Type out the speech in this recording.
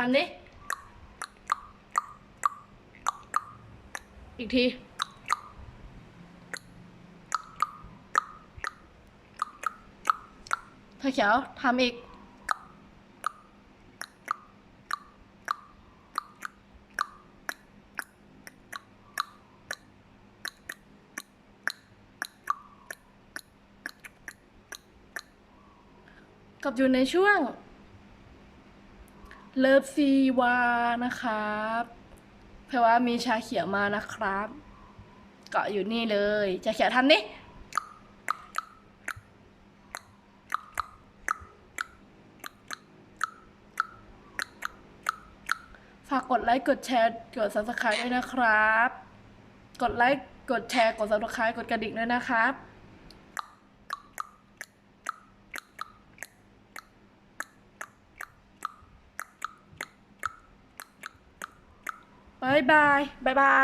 ทำดิ อีกทีถ้าเขียวทำอีก กับอยู่ในช่วง เลิฟซีวานะครับเพราะว่ามีชาเขียวมานะครับ เกาะอยู่นี่เลย ชาเขียวทำนี่ฝากกดไลค์ กดแชร์ กด subscribe ด้วยนะครับ กดไลค์ กดแชร์ กด subscribe กดกระดิ่งด้วยนะครับ บายบา